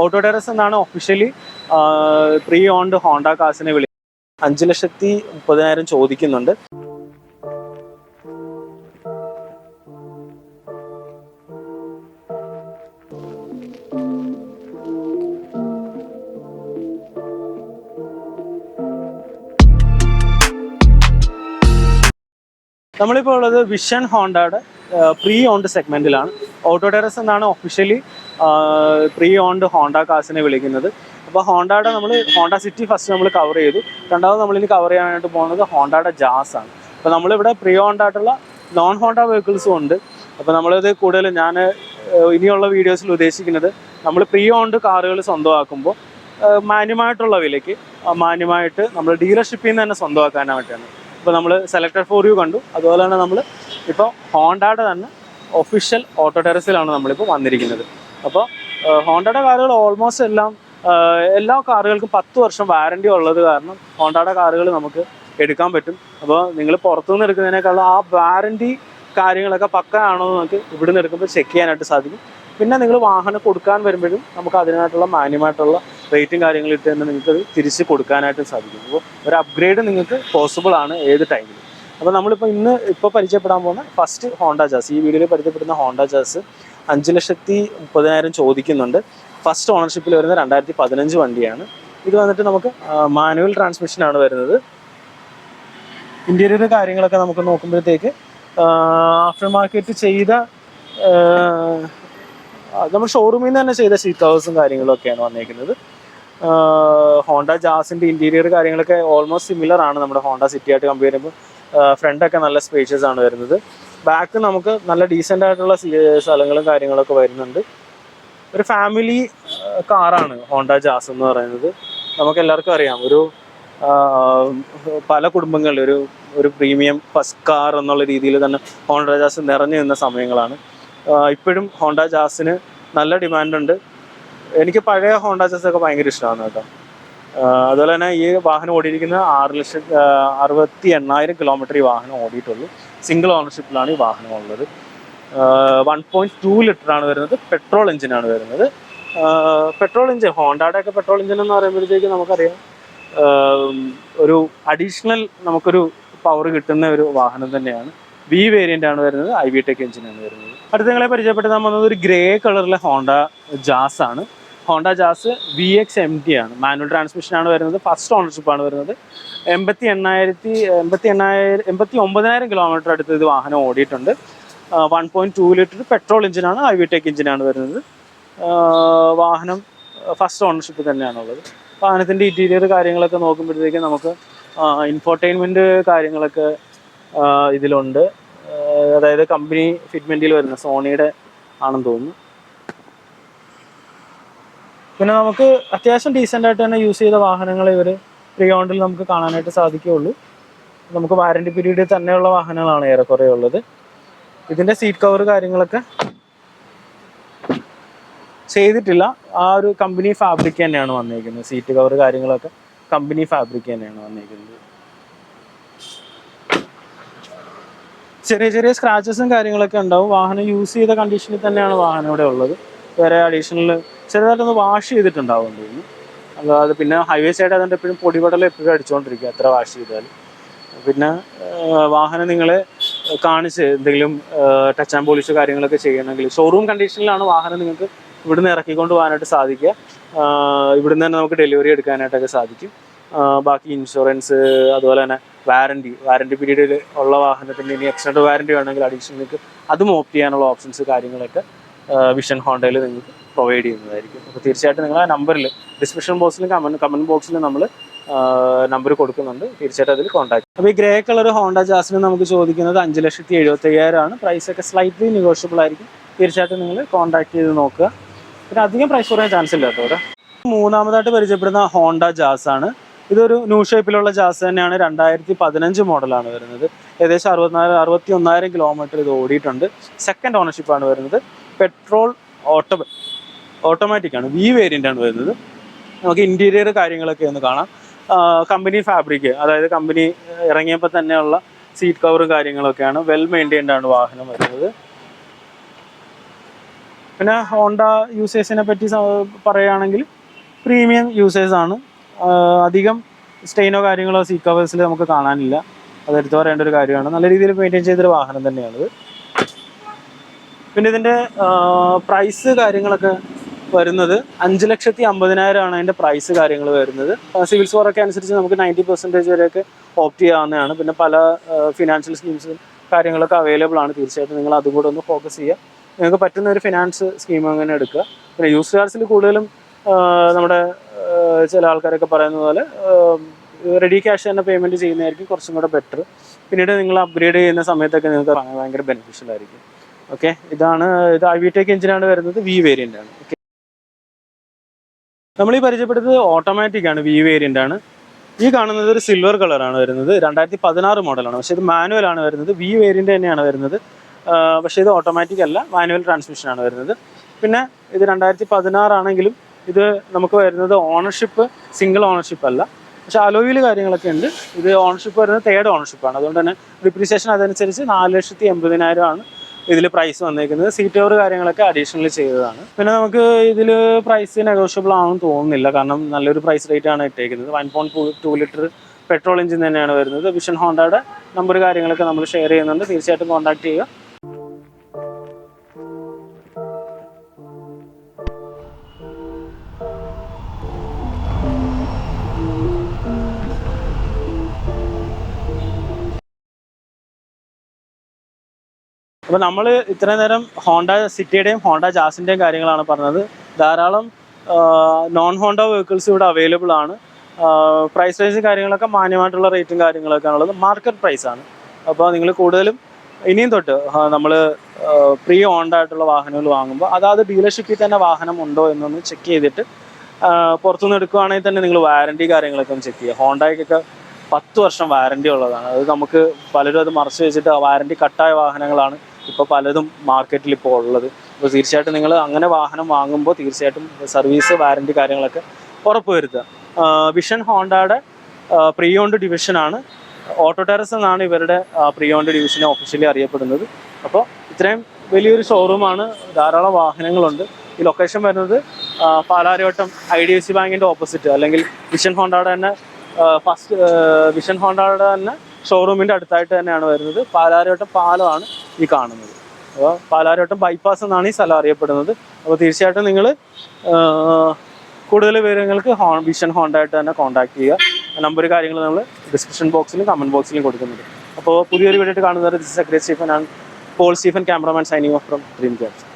Auto terrace എന്നാണ് officially pre owned Honda കാസിനെ വിളി അഞ്ച് ലക്ഷത്തി മുപ്പതിനായിരം ചോദിക്കുന്നുണ്ട്. നമ്മളിപ്പോൾ ഉള്ളത് വിഷൻ ഹോണ്ടയുടെ പ്രീ ഓൺഡ് സെഗ്മെന്റിലാണ് ഓട്ടോ ടെറസ് എന്നാണ് ഒഫീഷ്യലി പ്രീ ഓൺഡ് ഹോണ്ട കാസിനെ വിളിക്കുന്നത്. അപ്പോൾ ഹോണ്ടയുടെ നമ്മൾ ഹോണ്ട സിറ്റി ഫസ്റ്റ് നമ്മൾ കവർ ചെയ്തു. രണ്ടാമത് നമ്മളിനി കവർ ചെയ്യാനായിട്ട് പോകുന്നത് ഹോണ്ടയുടെ ജാസ് ആണ്. അപ്പോൾ നമ്മളിവിടെ പ്രീ ഓൺഡ് ആയിട്ടുള്ള നോൺ ഹോണ്ട വെഹിക്കിൾസും ഉണ്ട്. അപ്പോൾ നമ്മളിത് കൂടുതൽ ഞാൻ ഇനിയുള്ള വീഡിയോസിൽ ഉദ്ദേശിക്കുന്നത് നമ്മൾ പ്രീ ഓൺഡ് കാറുകൾ സ്വന്തമാക്കുമ്പോൾ മാന്യമായിട്ടുള്ള വിലയ്ക്ക് മാന്യമായിട്ട് നമ്മൾ ഡീലർഷിപ്പിൽ നിന്ന് തന്നെ സ്വന്തമാക്കാനായിട്ടാണ്. ഇപ്പോൾ നമ്മൾ സെലക്ടഡ് ഫോർ യു കണ്ടു. അതുപോലെ തന്നെ നമ്മൾ ഇപ്പോൾ ഹോണ്ടയുടെ തന്നെ ഒഫീഷ്യൽ ഓട്ടോ ടെറസിലാണ് നമ്മളിപ്പോൾ വന്നിരിക്കുന്നത്. അപ്പോൾ ഹോണ്ടയുടെ കാറുകൾ ഓൾമോസ്റ്റ് എല്ലാം എല്ലാ കാറുകൾക്കും പത്ത് വർഷം വാറണ്ടി ഉള്ളത് കാരണം ഹോണ്ടയുടെ കാറുകൾ നമുക്ക് എടുക്കാൻ പറ്റും. അപ്പോൾ നിങ്ങൾ പുറത്തുനിന്ന് എടുക്കുന്നതിനേക്കാളും ആ വാറണ്ടി കാര്യങ്ങളൊക്കെ പക്ക ആണോ എന്ന് നമുക്ക് ഇവിടുന്ന് എടുക്കുമ്പോൾ ചെക്ക് ചെയ്യാനായിട്ട് സാധിക്കും. പിന്നെ നിങ്ങൾ വാഹനം കൊടുക്കാൻ വരുമ്പോഴും നമുക്ക് അതിനായിട്ടുള്ള മാന്യമായിട്ടുള്ള റേറ്റും കാര്യങ്ങളും ഇട്ട് തന്നെ നിങ്ങൾക്ക് തിരിച്ച് കൊടുക്കാനായിട്ട് സാധിക്കും. അപ്പോൾ ഒരു അപ്ഗ്രേഡ് നിങ്ങൾക്ക് പോസിബിൾ ആണ് ഏത് ടൈമിലും അപ്പോൾ നമ്മളിപ്പോൾ ഇന്ന് ഇപ്പോൾ പരിചയപ്പെടാൻ പോകുന്ന ഫസ്റ്റ് ഹോണ്ട ജാസ് ഈ വീഡിയോയിൽ പരിചയപ്പെടുന്ന ഹോണ്ട ജാസ് അഞ്ച് ലക്ഷത്തി മുപ്പതിനായിരം ചോദിക്കുന്നുണ്ട്. ഫസ്റ്റ് ഓണർഷിപ്പിൽ വരുന്ന രണ്ടായിരത്തി പതിനഞ്ച് വണ്ടിയാണ്. ഇത് വന്നിട്ട് നമുക്ക് മാനുവൽ ട്രാൻസ്മിഷനാണ് വരുന്നത്. ഇന്റീരിയർ കാര്യങ്ങളൊക്കെ നമുക്ക് നോക്കുമ്പോഴത്തേക്ക് ആഫ്റ്റർ മാർക്കറ്റ് ചെയ്ത നമ്മൾ ഷോറൂമിൽ നിന്ന് തന്നെ ചെയ്ത സീറ്റ് കവേഴ്സും കാര്യങ്ങളൊക്കെയാണ് വന്നേക്കുന്നത്. ഹോണ്ട ജാസിന്റെ ഇന്റീരിയർ കാര്യങ്ങളൊക്കെ ഓൾമോസ്റ്റ് സിമിലർ ആണ് നമ്മുടെ ഹോണ്ട സിറ്റി ആയിട്ട് കമ്പയർ ചെയ്യുമ്പോൾ ഫ്രണ്ടൊക്കെ നല്ല സ്പേഷ്യസ് ആണ് വരുന്നത്. ബാക്ക് നമുക്ക് നല്ല ഡീസെന്റ് ആയിട്ടുള്ള സ്ഥലങ്ങളും കാര്യങ്ങളൊക്കെ വരുന്നുണ്ട്. ഒരു ഫാമിലി കാറാണ് ഹോണ്ട ജാസ് എന്ന് പറയുന്നത്. നമുക്ക് എല്ലാവർക്കും അറിയാം. ഒരു പല കുടുംബങ്ങളിൽ ഒരു ഒരു പ്രീമിയം ഫസ്റ്റ് കാർ എന്നുള്ള രീതിയിൽ തന്നെ ഹോണ്ട ജാസ് നിറഞ്ഞു നിന്ന സമയങ്ങളാണ്. ഇപ്പോഴും ഹോണ്ട ജാസിന് നല്ല ഡിമാൻഡുണ്ട് എനിക്ക് പഴയ ഹോണ്ട ജാസ് ഒക്കെ ഭയങ്കര ഇഷ്ടമാണ് കേട്ടോ. അതുപോലെ തന്നെ ഈ വാഹനം ഓടിയിരിക്കുന്ന ആറ് ലക്ഷം അറുപത്തി എണ്ണായിരം കിലോമീറ്റർ ഈ വാഹനം ഓടിയിട്ടുള്ളൂ. സിംഗിൾ ഓണർഷിപ്പിലാണ് ഈ വാഹനം ഉള്ളത്. വൺ പോയിന്റ് ടു ലിറ്റർ ആണ് വരുന്നത്. പെട്രോൾ എഞ്ചിനാണ് വരുന്നത്. പെട്രോൾ എഞ്ചിൻ ഹോണ്ടാടെ ഒക്കെ പെട്രോൾ എഞ്ചിൻ എന്ന് പറയുമ്പോഴത്തേക്ക് നമുക്കറിയാം. ഒരു അഡീഷണൽ നമുക്കൊരു പവർ കിട്ടുന്ന ഒരു വാഹനം തന്നെയാണ്. വി വേരിയന്റ് ആണ് വരുന്നത്. ഐ വി ടെക് എഞ്ചിനാണ് വരുന്നത്. അടുത്ത നിങ്ങളെ പരിചയപ്പെടുത്താൻ വന്നത് ഒരു ഗ്രേ കളറിലെ ഹോണ്ട ജാസ് ആണ്. Honda Jazz V X M T ആണ്. മാനുവൽ ട്രാൻസ്മിഷൻ ആണ് വരുന്നത്. ഫസ്റ്റ് ഓണർഷിപ്പ് ആണ് വരുന്നത്. എൺപത്തി എണ്ണായിരത്തി എൺപത്തി എണ്ണായിരം എൺപത്തി ഒമ്പതിനായിരം കിലോമീറ്റർ അടുത്ത് ഇത് വാഹനം ഓടിയിട്ടുണ്ട്. One point two litre petrol എഞ്ചിനാണ് ഐ വി ടെക് എഞ്ചിനാണ് വരുന്നത്. വാഹനം ഫസ്റ്റ് ഓണർഷിപ്പ് തന്നെയാണുള്ളത്. വാഹനത്തിന്റെ ഇന്റീരിയർ കാര്യങ്ങളൊക്കെ നോക്കുമ്പോഴത്തേക്കും നമുക്ക് ഇൻഫോർടൈൻമെന്റ് കാര്യങ്ങളൊക്കെ ഇതിലുണ്ട്. അതായത് കമ്പനി ഫിറ്റ്മെന്റിൽ വരുന്ന സോണിയുടെ ആണെന്ന് തോന്നുന്നു. പിന്നെ നമുക്ക് അത്യാവശ്യം ഡീസെന്റ് ആയിട്ട് തന്നെ യൂസ് ചെയ്ത വാഹനങ്ങൾ ഇവർ പ്രീ ഓണ്ടിൽ നമുക്ക് കാണാനായിട്ട് സാധിക്കുകയുള്ളൂ. നമുക്ക് വാറണ്ടി പീരീഡിൽ തന്നെയുള്ള വാഹനങ്ങളാണ് ഏറെക്കുറെ ഉള്ളത്. ഇതിന്റെ സീറ്റ് കവർ കാര്യങ്ങളൊക്കെ ചെയ്തിട്ടില്ല. ആ ഒരു കമ്പനി ഫാബ്രിക് തന്നെയാണ് വന്നിരിക്കുന്നത് സീറ്റ് കവർ കാര്യങ്ങളൊക്കെ കമ്പനി ഫാബ്രിക് തന്നെയാണ് വന്നിരിക്കുന്നത് ചെറിയ ചെറിയ സ്ക്രാച്ചസും കാര്യങ്ങളൊക്കെ ഉണ്ടാവും. വാഹനം യൂസ് ചെയ്ത കണ്ടീഷനിൽ തന്നെയാണ് വാഹനം ഇവിടെ ഉള്ളത്. വേറെ അഡീഷണൽ ചെറുതായിട്ടൊന്ന് വാഷ് ചെയ്തിട്ടുണ്ടാവും അല്ലാതെ പിന്നെ ഹൈവേ സൈഡ് അതുകൊണ്ട് എപ്പോഴും പൊടിപടലം എപ്പോഴും അടിച്ചുകൊണ്ടിരിക്കുക എത്ര വാഷ് ചെയ്താലും. പിന്നെ വാഹനം നിങ്ങളെ കാണിച്ച് എന്തെങ്കിലും ടച്ച് ആൻഡ് പോളിഷ് കാര്യങ്ങളൊക്കെ ചെയ്യണമെങ്കിൽ ഷോറൂം കണ്ടീഷനിലാണ് വാഹനം നിങ്ങൾക്ക് ഇവിടുന്ന് ഇറക്കിക്കൊണ്ട് പോകാനായിട്ട് സാധിക്കുക. ഇവിടുന്ന് തന്നെ നമുക്ക് ഡെലിവറി എടുക്കാനായിട്ടൊക്കെ സാധിക്കും. ബാക്കി ഇൻഷുറൻസ് അതുപോലെ തന്നെ വാറണ്ടി വാറണ്ടി പീരീഡിൽ ഉള്ള വാഹനത്തിന് ഇനി എക്സ്റ്റൻഡ് വാറണ്ടി വേണമെങ്കിൽ അഡീഷണൽ നിങ്ങൾക്ക് അതും ഓപ്റ്റ് ചെയ്യാനുള്ള ഓപ്ഷൻസ് കാര്യങ്ങളൊക്കെ വിഷൻ ഹോണ്ടയിൽ നിങ്ങൾക്ക് പ്രൊവൈഡ് ചെയ്യുന്നതായിരിക്കും. അപ്പോൾ തീർച്ചയായിട്ടും നിങ്ങൾ ആ നമ്പറിൽ ഡിസ്ക്രിപ്ഷൻ ബോക്സിലും കമന്റ് കമന്റ് ബോക്സിലും നമ്മൾ നമ്പർ കൊടുക്കുന്നുണ്ട്. തീർച്ചയായിട്ടും അതിൽ കോൺടാക്ട് അപ്പോൾ ഈ ഗ്രേ കളർ ഹോണ്ട ജാസിന് നമുക്ക് ചോദിക്കുന്നത് അഞ്ച് ലക്ഷത്തി എഴുപത്തി അയ്യായിരമാണ് പ്രൈസൊക്കെ സ്ലൈറ്റ്ലി നെഗോഷ്യബിൾ ആയിരിക്കും. തീർച്ചയായിട്ടും നിങ്ങൾ കോൺടാക്ട് ചെയ്ത് നോക്കുക. പിന്നെ അധികം പ്രൈസ് കുറയാൻ ചാൻസ് ഇല്ല കേട്ടോ മൂന്നാമതായിട്ട് പരിചയപ്പെടുന്ന ഹോണ്ട ജാസ് ആണ് ഇതൊരു ന്യൂ ഷേപ്പിലുള്ള ജാസ് തന്നെയാണ്. രണ്ടായിരത്തി പതിനഞ്ച് മോഡലാണ് വരുന്നത്. ഏകദേശം അറുപത്തിനാല് അറുപത്തി ഒന്നായിരം കിലോമീറ്റർ ഇത് ഓടിയിട്ടുണ്ട്. സെക്കൻഡ് ഓണർഷിപ്പാണ് വരുന്നത്. പെട്രോൾ ഓട്ടോ ഓട്ടോമാറ്റിക് ആണ്. വി വേരിയന്റ് ആണ് വരുന്നത്. നമുക്ക് ഇന്റീരിയർ കാര്യങ്ങളൊക്കെ ഒന്ന് കാണാം. കമ്പനി ഫാബ്രിക് അതായത് കമ്പനി ഇറങ്ങിയപ്പോൾ തന്നെയുള്ള സീറ്റ് കവറും കാര്യങ്ങളൊക്കെയാണ്. വെൽ മെയിന്റൈൻഡ് ആണ് വാഹനം വരുന്നത്. പിന്നെ ഹോണ്ട യൂസേഴ്സിനെ പറ്റി പറയുകയാണെങ്കിൽ പ്രീമിയം യൂസേഴ്സ് ആണ്. അധികം സ്റ്റെയിനോ കാര്യങ്ങളോ സീറ്റ് കവേഴ്സിൽ നമുക്ക് കാണാനില്ല. അതെടുത്ത് പറയേണ്ട ഒരു കാര്യമാണ്. നല്ല രീതിയിൽ മെയിന്റെയിൻ ചെയ്തൊരു വാഹനം തന്നെയാണിത്. പിന്നെ ഇതിന്റെ പ്രൈസ് കാര്യങ്ങളൊക്കെ വരുന്നത് അഞ്ച് ലക്ഷത്തി അമ്പതിനായിരമാണ് അതിന്റെ പ്രൈസ് കാര്യങ്ങൾ വരുന്നത് സിവിൽ സ്കോറൊക്കെ അനുസരിച്ച് നമുക്ക് നയന്റി പെർസെന്റേജ് വരെയൊക്കെ ഓപ്റ്റ് ചെയ്യാവുന്നതാണ്. പിന്നെ പല ഫിനാൻഷ്യൽ സ്കീംസും കാര്യങ്ങളൊക്കെ അവൈലബിൾ ആണ്. തീർച്ചയായിട്ടും നിങ്ങൾ അതും കൂടെ ഒന്ന് ഫോക്കസ് ചെയ്യുക. നിങ്ങൾക്ക് പറ്റുന്ന ഒരു ഫിനാൻസ് സ്കീം അങ്ങനെ എടുക്കുക. പിന്നെ യൂസ് ചാർജിൽ കൂടുതലും നമ്മുടെ ചില ആൾക്കാരൊക്കെ പറയുന്ന പോലെ റെഡി ക്യാഷ് തന്നെ പേയ്മെന്റ് ചെയ്യുന്നതായിരിക്കും കുറച്ചും കൂടെ ബെറ്റർ പിന്നീട് നിങ്ങൾ അപ്ഗ്രേഡ് ചെയ്യുന്ന സമയത്തൊക്കെ നിങ്ങൾക്ക് ഭയങ്കര ബെനിഫിഷ്യൽ ആയിരിക്കും. ഓക്കെ ഇതാണ് ഇത് ഐ വി ടെക് എഞ്ചിനാണ് വരുന്നത് വി വേരിയന്റ് ആണ്. ഓക്കെ നമ്മൾ ഈ പരിചയപ്പെടുന്നത് ഓട്ടോമാറ്റിക് ആണ് വി വേരിയന്റ് ആണ്. ഈ കാണുന്നത് ഒരു സിൽവർ കളറാണ് വരുന്നത്. രണ്ടായിരത്തി പതിനാറ് മോഡലാണ് പക്ഷേ ഇത് മാനുവൽ ആണ് വരുന്നത്. വി വേരിയന്റ് തന്നെയാണ് വരുന്നത്. പക്ഷെ ഇത് ഓട്ടോമാറ്റിക് അല്ല. മാനുവൽ ട്രാൻസ്മിഷൻ ആണ് വരുന്നത്. പിന്നെ ഇത് രണ്ടായിരത്തി പതിനാറാണെങ്കിലും ഇത് നമുക്ക് വരുന്നത് ഓണർഷിപ്പ് സിംഗിൾ ഓണർഷിപ്പ് അല്ല. പക്ഷെ അലോയിൽ കാര്യങ്ങളൊക്കെ ഉണ്ട്. ഇത് ഓണർഷിപ്പ് വരുന്നത് തേർഡ് ഓണർഷിപ്പാണ് അതുകൊണ്ട് തന്നെ ഡിപ്രീസിയേഷൻ അതനുസരിച്ച് നാല് ലക്ഷത്തി എൺപതിനായിരം ആണ്. ഇതിൽ പ്രൈസ് വന്നേക്കുന്നത്. സീറ്റ് ഓവർ കാര്യങ്ങളൊക്കെ അഡീഷണൽ ചെയ്തതാണ്. പിന്നെ നമുക്ക് ഇതിൽ പ്രൈസ് നെഗോഷ്യബിൾ ആണെന്ന് തോന്നുന്നില്ല. കാരണം നല്ലൊരു പ്രൈസ് റേറ്റ് ആണ് ഇട്ടേക്കുന്നത്. One point two litre petrol engine തന്നെയാണ് വരുന്നത്. വിഷൻ ഹോണ്ടയുടെ നമ്പർ കാര്യങ്ങളൊക്കെ നമ്മൾ ഷെയർ ചെയ്യുന്നുണ്ട്. തീർച്ചയായിട്ടും കോൺടാക്ട് ചെയ്യുക. അപ്പോൾ നമ്മൾ ഇത്രയും നേരം ഹോണ്ട സിറ്റിയുടെയും ഹോണ്ട ജാസിന്റെയും കാര്യങ്ങളാണ് പറഞ്ഞത്. ധാരാളം നോൺ ഹോണ്ട വെഹിക്കിൾസ് ഇവിടെ അവൈലബിൾ ആണ്. പ്രൈസ് റേഞ്ചും കാര്യങ്ങളൊക്കെ മാന്യമായിട്ടുള്ള റേറ്റും കാര്യങ്ങളൊക്കെ ഉള്ളത് മാർക്കറ്റ് പ്രൈസ് ആണ്. അപ്പോൾ നിങ്ങൾ കൂടുതലും ഇനിയും തൊട്ട് നമ്മൾ പ്രീ ഓൺഡ് ആയിട്ടുള്ള വാഹനങ്ങൾ വാങ്ങുമ്പോൾ അതാത് ഡീലർഷിപ്പിൽ തന്നെ വാഹനം ഉണ്ടോ എന്നൊന്ന് ചെക്ക് ചെയ്തിട്ട് പുറത്തുനിന്ന് എടുക്കുകയാണെങ്കിൽ തന്നെ നിങ്ങൾ വാറണ്ടി കാര്യങ്ങളൊക്കെ ഒന്ന് ചെക്ക് ചെയ്യുക. ഹോണ്ടായിക്കൊക്കെ പത്ത് വർഷം വാറണ്ടി ഉള്ളതാണ്. അത് നമുക്ക് പലരും അത് മറച്ചു വെച്ചിട്ട് വാറണ്ടി കട്ടായ വാഹനങ്ങളാണ്. ഇപ്പോൾ പലതും മാർക്കറ്റിൽ ഇപ്പോൾ ഉള്ളത്. അപ്പോൾ തീർച്ചയായിട്ടും നിങ്ങൾ അങ്ങനെ വാഹനം വാങ്ങുമ്പോൾ തീർച്ചയായിട്ടും സർവീസ് വാറണ്ടി കാര്യങ്ങളൊക്കെ ഉറപ്പുവരുത്തുക വരുത്തുക. വിഷൻ ഹോണ്ടയുടെ പ്രീ ഓൺഡ് ഡിവിഷനാണ് ഓട്ടോ ടെറസ് എന്നാണ് ഇവരുടെ പ്രീ ഓൺഡ് ഡിവിഷനെ ഒഫീഷ്യലി അറിയപ്പെടുന്നത്. അപ്പോൾ ഇത്രയും വലിയൊരു ഷോറൂമാണ് ധാരാളം വാഹനങ്ങളുണ്ട്. ഈ ലൊക്കേഷൻ വരുന്നത് Palarivattom I D F C ബാങ്കിന്റെ ഓപ്പോസിറ്റ് അല്ലെങ്കിൽ വിഷൻ ഹോണ്ടയുടെ തന്നെ ഫസ്റ്റ് വിഷൻ ഹോണ്ടയുടെ തന്നെ ഷോറൂമിന്റെ അടുത്തായിട്ട് തന്നെയാണ് വരുന്നത്. പാലാരിവട്ടം പാലമാണ് ഈ കാണുന്നത്. അപ്പോൾ പാലാരോട്ടം ബൈപ്പാസ് എന്നാണ് ഈ സ്ഥലം അറിയപ്പെടുന്നത്. അപ്പോൾ തീർച്ചയായിട്ടും നിങ്ങൾ കൂടുതൽ വിവരങ്ങൾക്ക് ഹോൺ വിഷൻ ഹോണ്ടായിട്ട് തന്നെ കോൺടാക്ട് ചെയ്യുക. നമ്പർ കാര്യങ്ങൾ നമ്മൾ ഡിസ്ക്രിപ്ഷൻ ബോക്സിലും കമന്റ് ബോക്സിലും കൊടുക്കുന്നുണ്ട്. അപ്പോൾ പുതിയൊരു വീഡിയോ കാണുന്നത് this secretary Stephen and Paul Stephen cameraman signing off from Dream Caps